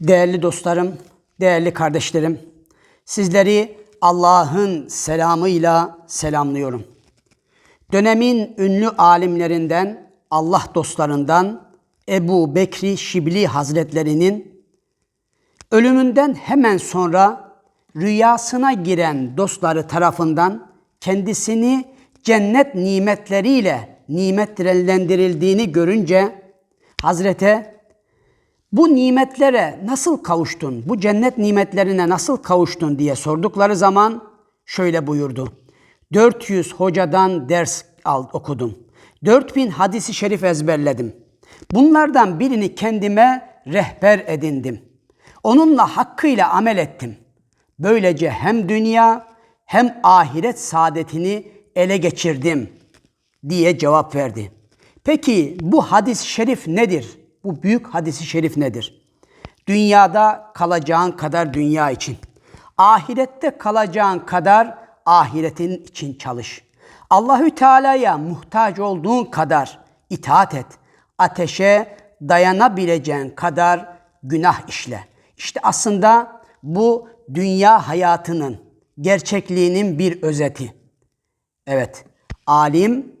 Değerli dostlarım, değerli kardeşlerim, sizleri Allah'ın selamıyla selamlıyorum. Dönemin ünlü alimlerinden, Allah dostlarından Ebu Bekri Şibli Hazretlerinin ölümünden hemen sonra rüyasına giren dostları tarafından kendisini cennet nimetleriyle nimetlendirildiğini görünce Hazrete bu nimetlere nasıl kavuştun? Bu cennet nimetlerine nasıl kavuştun diye sordukları zaman şöyle buyurdu. 400 hocadan ders al, okudum. 4000 hadisi şerif ezberledim. Bunlardan birini kendime rehber edindim. Onunla hakkıyla amel ettim. Böylece hem dünya hem ahiret saadetini ele geçirdim diye cevap verdi. Peki bu hadis-i şerif nedir? Bu büyük hadisi şerif nedir? Dünyada kalacağın kadar dünya için, ahirette kalacağın kadar ahiretin için çalış. Allahü Teala'ya muhtaç olduğun kadar itaat et. Ateşe dayanabileceğin kadar günah işle. İşte aslında bu dünya hayatının gerçekliğinin bir özeti. Evet, alim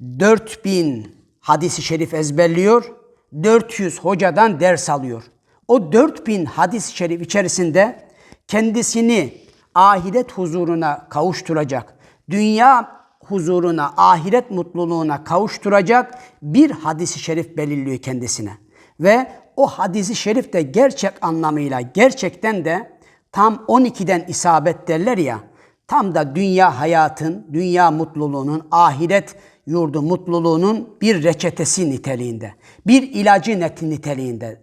4000 hadisi şerif ezberliyor, 400 hocadan ders alıyor. O 4000 hadis-i şerif içerisinde kendisini ahiret huzuruna kavuşturacak, dünya huzuruna, ahiret mutluluğuna kavuşturacak bir hadisi şerif belirliyor kendisine. Ve o hadisi şerif de gerçek anlamıyla gerçekten de tam 12'den isabet derler ya, tam da dünya hayatın, dünya mutluluğunun, ahiret yurdu mutluluğunun bir reçetesi niteliğinde, bir ilacı neti niteliğinde.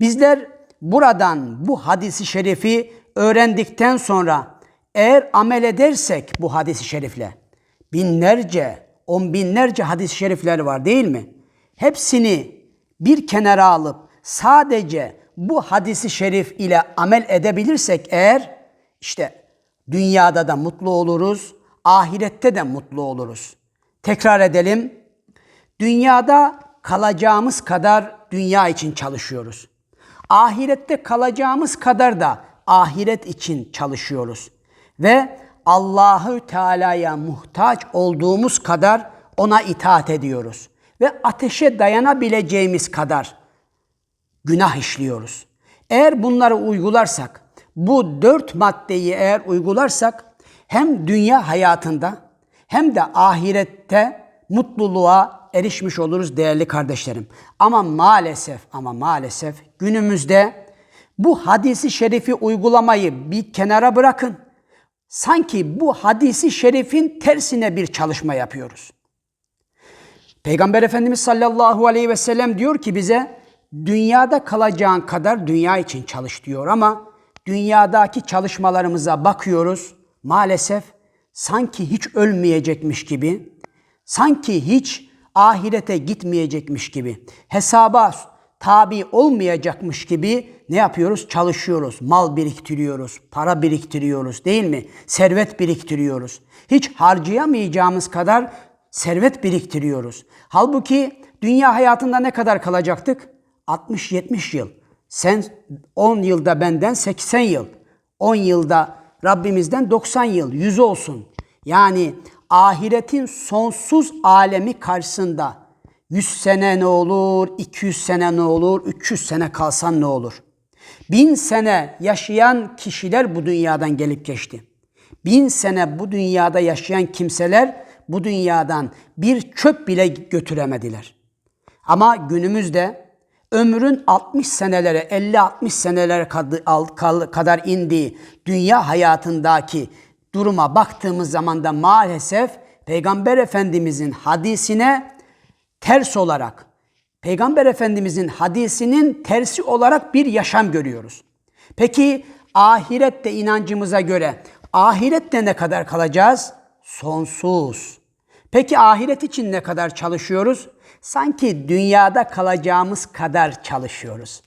Bizler buradan bu hadisi şerifi öğrendikten sonra eğer amel edersek bu hadisi şerifle binlerce, on binlerce hadis-i şerifler var değil mi? Hepsini bir kenara alıp sadece bu hadisi şerif ile amel edebilirsek eğer işte dünyada da mutlu oluruz, ahirette de mutlu oluruz. Tekrar edelim. Dünyada kalacağımız kadar dünya için çalışıyoruz. Ahirette kalacağımız kadar da ahiret için çalışıyoruz. Ve Allahü Teala'ya muhtaç olduğumuz kadar ona itaat ediyoruz ve ateşe dayanabileceğimiz kadar günah işliyoruz. Eğer bunları uygularsak, bu dört maddeyi eğer uygularsak hem dünya hayatında hem de ahirette mutluluğa erişmiş oluruz değerli kardeşlerim. Ama maalesef ama maalesef günümüzde bu hadisi şerifi uygulamayı bir kenara bırakın. Sanki bu hadisi şerifin tersine bir çalışma yapıyoruz. Peygamber Efendimiz sallallahu aleyhi ve sellem diyor ki bize dünyada kalacağın kadar dünya için çalış diyor ama dünyadaki çalışmalarımıza bakıyoruz maalesef sanki hiç ölmeyecekmiş gibi, sanki hiç ahirete gitmeyecekmiş gibi, hesaba tabi olmayacakmış gibi ne yapıyoruz? Çalışıyoruz, mal biriktiriyoruz, para biriktiriyoruz değil mi? Servet biriktiriyoruz. Hiç harcayamayacağımız kadar servet biriktiriyoruz. Halbuki dünya hayatında ne kadar kalacaktık? 60-70 yıl. Sen 10 yılda benden 80 yıl. 10 yılda Rabbimizden 90 yıl, 100 olsun. Yani ahiretin sonsuz alemi karşısında 100 sene ne olur, 200 sene ne olur, 300 sene kalsan ne olur? Bin sene yaşayan kişiler bu dünyadan gelip geçti. Bin sene bu dünyada yaşayan kimseler bu dünyadan bir çöp bile götüremediler. Ama günümüzde ömrün 60 senelere, 50-60 senelere kadar indiği dünya hayatındaki duruma baktığımız zaman da maalesef Peygamber Efendimizin hadisine ters olarak, Peygamber Efendimizin hadisinin tersi olarak bir yaşam görüyoruz. Peki ahirette inancımıza göre ahirette ne kadar kalacağız? Sonsuz. Peki ahiret için ne kadar çalışıyoruz? Sanki dünyada kalacağımız kadar çalışıyoruz.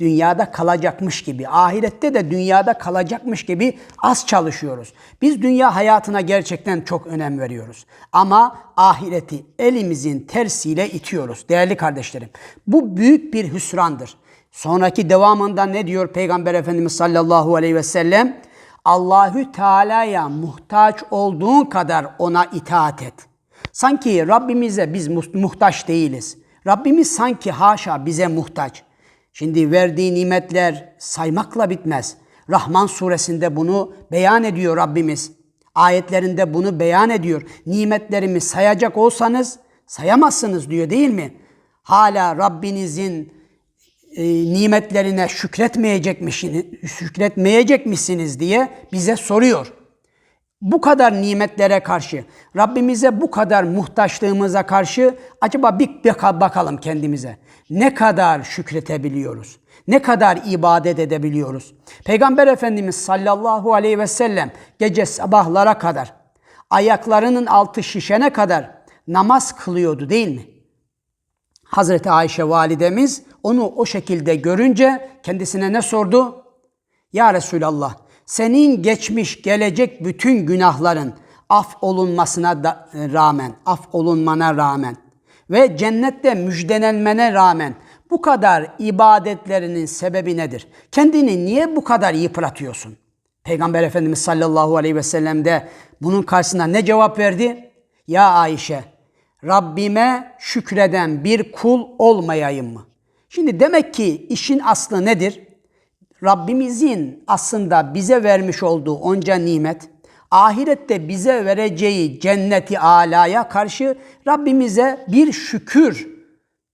Dünyada kalacakmış gibi, ahirette de dünyada kalacakmış gibi az çalışıyoruz. Biz dünya hayatına gerçekten çok önem veriyoruz. Ama ahireti elimizin tersiyle itiyoruz değerli kardeşlerim. Bu büyük bir hüsrandır. Sonraki devamında ne diyor Peygamber Efendimiz sallallahu aleyhi ve sellem? Allahü Teala'ya muhtaç olduğun kadar ona itaat et. Sanki Rabbimize biz mu- muhtaç değiliz. Rabbimiz sanki haşa bize muhtaç. Şimdi verdiği nimetler saymakla bitmez. Rahman suresinde bunu beyan ediyor Rabbimiz. Ayetlerinde bunu beyan ediyor. Nimetlerimi sayacak olsanız sayamazsınız diyor değil mi? Hala Rabbinizin e, nimetlerine şükretmeyecek şükretmeyecek misiniz diye bize soruyor. Bu kadar nimetlere karşı, Rabbimize bu kadar muhtaçlığımıza karşı acaba bir baka- bakalım kendimize. Ne kadar şükretebiliyoruz? Ne kadar ibadet edebiliyoruz? Peygamber Efendimiz sallallahu aleyhi ve sellem gece sabahlara kadar, ayaklarının altı şişene kadar namaz kılıyordu değil mi? Hazreti Ayşe validemiz onu o şekilde görünce kendisine ne sordu? Ya Resulallah senin geçmiş gelecek bütün günahların af olunmasına da rağmen, af olunmana rağmen ve cennette müjdenelmene rağmen bu kadar ibadetlerinin sebebi nedir? Kendini niye bu kadar yıpratıyorsun? Peygamber Efendimiz sallallahu aleyhi ve sellem de bunun karşısında ne cevap verdi? Ya Ayşe, Rabbime şükreden bir kul olmayayım mı? Şimdi demek ki işin aslı nedir? Rabbimizin aslında bize vermiş olduğu onca nimet, ahirette bize vereceği cenneti alaya karşı Rabbimize bir şükür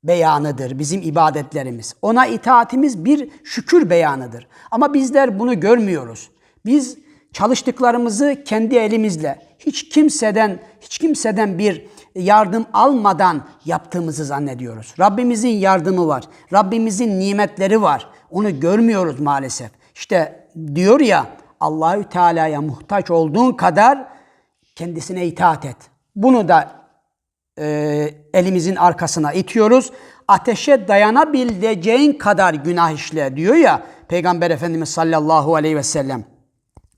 beyanıdır bizim ibadetlerimiz. Ona itaatimiz bir şükür beyanıdır. Ama bizler bunu görmüyoruz. Biz çalıştıklarımızı kendi elimizle hiç kimseden hiç kimseden bir yardım almadan yaptığımızı zannediyoruz. Rabbimizin yardımı var. Rabbimizin nimetleri var. Onu görmüyoruz maalesef. İşte diyor ya Allahü Teala'ya muhtaç olduğun kadar kendisine itaat et. Bunu da e, elimizin arkasına itiyoruz. Ateşe dayanabileceğin kadar günah işle diyor ya Peygamber Efendimiz sallallahu aleyhi ve sellem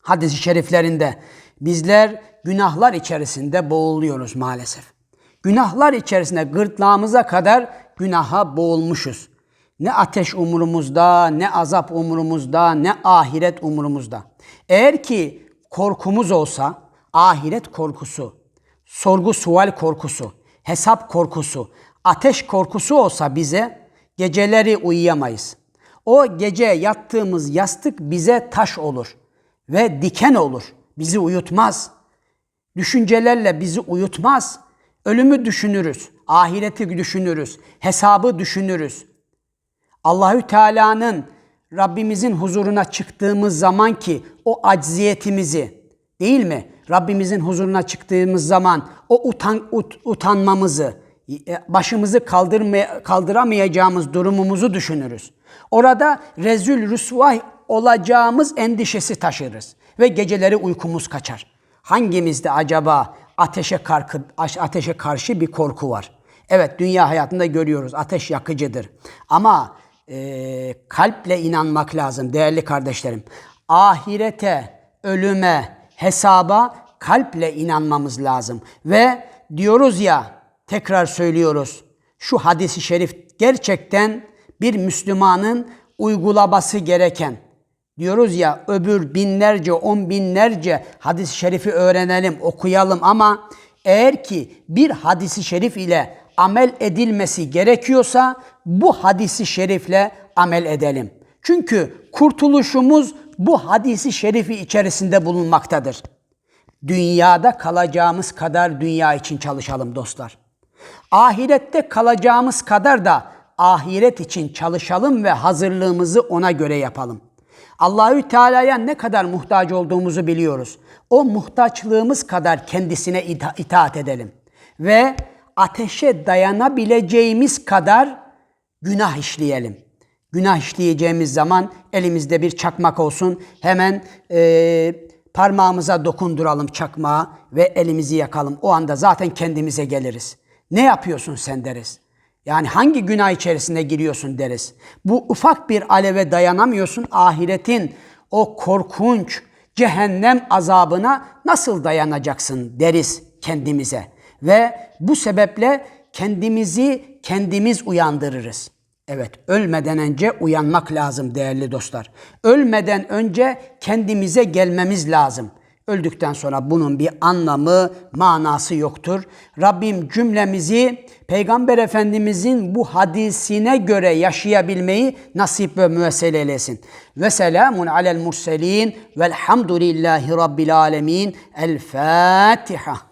hadis-i şeriflerinde bizler günahlar içerisinde boğuluyoruz maalesef. Günahlar içerisinde gırtlağımıza kadar günaha boğulmuşuz. Ne ateş umurumuzda, ne azap umurumuzda, ne ahiret umurumuzda. Eğer ki korkumuz olsa, ahiret korkusu, sorgu sual korkusu, hesap korkusu, ateş korkusu olsa bize geceleri uyuyamayız. O gece yattığımız yastık bize taş olur ve diken olur. Bizi uyutmaz. Düşüncelerle bizi uyutmaz. Ölümü düşünürüz, ahireti düşünürüz, hesabı düşünürüz. Allahü Teala'nın Rabbimizin huzuruna çıktığımız zaman ki o acziyetimizi değil mi? Rabbimizin huzuruna çıktığımız zaman o utan, ut- utanmamızı, e, başımızı kaldırmaya, kaldıramayacağımız durumumuzu düşünürüz. Orada rezül rüsvay olacağımız endişesi taşırız ve geceleri uykumuz kaçar. Hangimizde acaba ateşe, karkı, ateşe karşı bir korku var? Evet dünya hayatında görüyoruz ateş yakıcıdır. Ama e, kalple inanmak lazım değerli kardeşlerim. Ahirete, ölüme, hesaba kalple inanmamız lazım. Ve diyoruz ya tekrar söylüyoruz. Şu hadisi şerif gerçekten bir Müslümanın uygulaması gereken. Diyoruz ya öbür binlerce, on binlerce hadis-i şerifi öğrenelim, okuyalım ama eğer ki bir hadisi şerif ile amel edilmesi gerekiyorsa bu hadisi şerifle amel edelim. Çünkü kurtuluşumuz bu hadisi şerifi içerisinde bulunmaktadır. Dünyada kalacağımız kadar dünya için çalışalım dostlar. Ahirette kalacağımız kadar da ahiret için çalışalım ve hazırlığımızı ona göre yapalım. Allahü Teala'ya ne kadar muhtaç olduğumuzu biliyoruz. O muhtaçlığımız kadar kendisine ita- itaat edelim ve ateşe dayanabileceğimiz kadar günah işleyelim. Günah işleyeceğimiz zaman elimizde bir çakmak olsun. Hemen e, parmağımıza dokunduralım çakmağı ve elimizi yakalım. O anda zaten kendimize geliriz. Ne yapıyorsun sen deriz. Yani hangi günah içerisine giriyorsun deriz. Bu ufak bir aleve dayanamıyorsun. Ahiretin o korkunç cehennem azabına nasıl dayanacaksın deriz kendimize. Ve bu sebeple kendimizi kendimiz uyandırırız. Evet, ölmeden önce uyanmak lazım değerli dostlar. Ölmeden önce kendimize gelmemiz lazım. Öldükten sonra bunun bir anlamı, manası yoktur. Rabbim cümlemizi Peygamber Efendimizin bu hadisine göre yaşayabilmeyi nasip ve müessel eylesin. Ve selamun alel murselin velhamdülillahi rabbil alemin. El Fatiha.